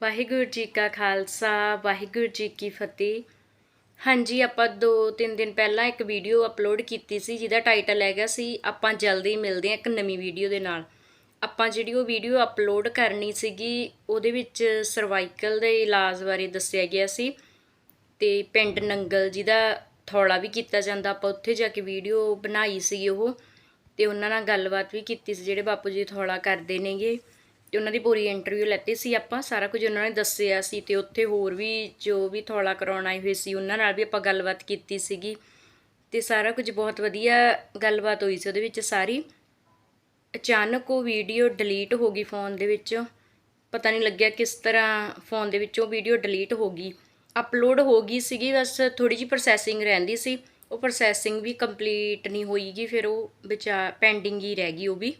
ਵਾਹਿਗੁਰੂ ਜੀ ਕਾ ਖਾਲਸਾ, ਵਾਹਿਗੁਰੂ ਜੀ ਕੀ ਫਤਿਹ। ਹਾਂਜੀ, ਆਪਾਂ 2-3 ਦਿਨ ਪਹਿਲਾਂ ਇੱਕ ਵੀਡੀਓ ਅਪਲੋਡ ਕੀਤੀ ਸੀ, ਜਿਹਦਾ ਟਾਈਟਲ ਹੈਗਾ ਸੀ, ਆਪਾਂ ਜਲਦੀ ਮਿਲਦੇ ਹਾਂ ਇੱਕ ਨਵੀਂ ਵੀਡੀਓ ਦੇ ਨਾਲ। ਆਪਾਂ ਜਿਹੜੀ ਉਹ ਵੀਡੀਓ ਅਪਲੋਡ ਕਰਨੀ ਸੀਗੀ, ਉਹਦੇ ਵਿੱਚ ਸਰਵਾਈਕਲ ਦੇ ਇਲਾਜ ਬਾਰੇ ਦੱਸਿਆ ਗਿਆ ਸੀ। ਤੇ ਪਿੰਡ ਨੰਗਲ ਜਿਹਦਾ ਥੌਲਾ ਵੀ ਕੀਤਾ ਜਾਂਦਾ, ਆਪਾਂ ਉੱਥੇ ਜਾ ਕੇ ਵੀਡੀਓ ਬਣਾਈ ਸੀ ਉਹ। ਤੇ ਉਹਨਾਂ ਨਾਲ ਗੱਲਬਾਤ ਵੀ ਕੀਤੀ ਸੀ, ਜਿਹੜੇ ਬਾਪੂ ਜੀ ਥੌਲਾ ਕਰਦੇ ਨੇਗੇ। ਤੇ ਉਹਨਾਂ ਦੀ ਪੂਰੀ ਇੰਟਰਵਿਊ ਲੈਤੀ ਸੀ ਆਪਾਂ, ਸਾਰਾ ਕੁਝ ਉਹਨਾਂ ਨੇ ਦੱਸਿਆ ਸੀ ਤੇ ਉੱਥੇ ਹੋਰ ਵੀ ਜੋ ਵੀ ਥੌਲਾ ਕਰਾਉਣ ਆਏ ਹੋਏ ਸੀ, ਉਹਨਾਂ ਨਾਲ ਵੀ ਆਪਾਂ ਗੱਲਬਾਤ ਕੀਤੀ ਸੀਗੀ ਤੇ ਸਾਰਾ ਕੁਝ ਬਹੁਤ ਵਧੀਆ ਗੱਲਬਾਤ ਹੋਈ ਸੀ ਉਹਦੇ ਵਿੱਚ ਸਾਰੀ। ਅਚਾਨਕ ਉਹ ਵੀਡੀਓ ਡਿਲੀਟ ਹੋ ਗਈ ਫੋਨ ਦੇ ਵਿੱਚ, ਪਤਾ ਨਹੀਂ ਲੱਗਿਆ ਕਿਸ ਤਰ੍ਹਾਂ ਫੋਨ ਦੇ ਵਿੱਚੋਂ ਵੀਡੀਓ ਡਿਲੀਟ ਹੋ ਗਈ। ਅਪਲੋਡ ਹੋ ਗਈ ਸੀਗੀ, ਬਸ ਥੋੜੀ ਜਿਹੀ ਪ੍ਰੋਸੈਸਿੰਗ ਰਹਿੰਦੀ ਸੀ, ਉਹ ਪ੍ਰੋਸੈਸਿੰਗ ਵੀ ਕੰਪਲੀਟ ਨਹੀਂ ਹੋਈਗੀ, ਫਿਰ ਉਹ ਵਿਚਾਰ ਪੈਂਡਿੰਗ ਹੀ ਰਹਿ ਗਈ ਉਹ ਵੀ।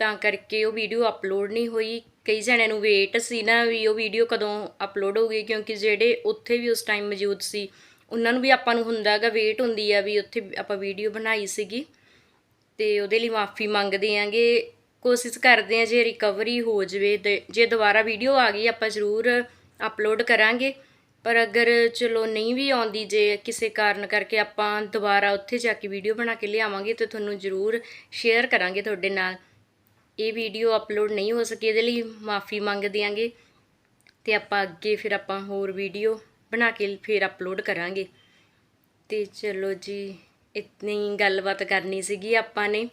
ਤਾਂ ਕਰਕੇ ਉਹ ਵੀਡੀਓ ਅਪਲੋਡ ਨਹੀਂ ਹੋਈ। ਕਈ ਜਣਿਆਂ ਨੂੰ ਵੇਟ ਸੀ ਨਾ ਵੀ ਉਹ ਵੀਡੀਓ ਕਦੋਂ ਅਪਲੋਡ ਹੋਊਗੀ, ਕਿਉਂਕਿ ਜਿਹੜੇ ਉੱਥੇ ਵੀ ਉਸ ਟਾਈਮ ਮੌਜੂਦ ਸੀ, ਉਹਨਾਂ ਨੂੰ ਵੀ ਆਪਾਂ ਨੂੰ ਹੁੰਦਾ ਹੁੰਦਾਗਾ ਵੇਟ ਹੁੰਦੀ ਆ ਵੀ ਉੱਥੇ ਆਪਾਂ ਵੀਡੀਓ ਬਣਾਈ ਸੀਗੀ। ਤੇ ਉਹਦੇ ਲਈ ਮਾਫੀ ਮੰਗਦੇ ਆਂਗੇ। ਕੋਸ਼ਿਸ਼ ਕਰਦੇ ਆਂ ਜੇ ਰਿਕਵਰੀ ਹੋ ਜਵੇ ਤੇ ਜੇ ਦੁਬਾਰਾ ਵੀਡੀਓ ਆ ਗਈ, ਆਪਾਂ ਜ਼ਰੂਰ ਅਪਲੋਡ ਕਰਾਂਗੇ। ਪਰ ਅਗਰ ਚਲੋ ਨਹੀਂ ਵੀ ਆਉਂਦੀ, ਜੇ ਕਿਸੇ ਕਾਰਨ ਕਰਕੇ ਆਪਾਂ ਦੁਬਾਰਾ ਉੱਥੇ ਜਾ ਕੇ ਵੀਡੀਓ ਬਣਾ ਕੇ ਲਿਆਵਾਂਗੇ, ਤੇ ਤੁਹਾਨੂੰ ਜ਼ਰੂਰ ਸ਼ੇਅਰ ਕਰਾਂਗੇ ਤੁਹਾਡੇ ਨਾਲ। ਇਹ ਵੀਡੀਓ ਅਪਲੋਡ ਨਹੀਂ ਹੋ ਸਕੀ, ਇਹਦੇ ਲਈ ਮਾਫੀ ਮੰਗਦੇ ਆਂਗੇ ਤੇ ਆਪਾਂ ਅੱਗੇ ਫਿਰ ਆਪਾਂ ਹੋਰ ਵੀਡੀਓ ਬਣਾ ਕੇ ਫਿਰ ਅਪਲੋਡ ਕਰਾਂਗੇ। ਤੇ ਚਲੋ ਜੀ, ਇਤਨੀ ਗੱਲਬਾਤ ਕਰਨੀ ਸੀਗੀ ਆਪਾਂ ਨੇ।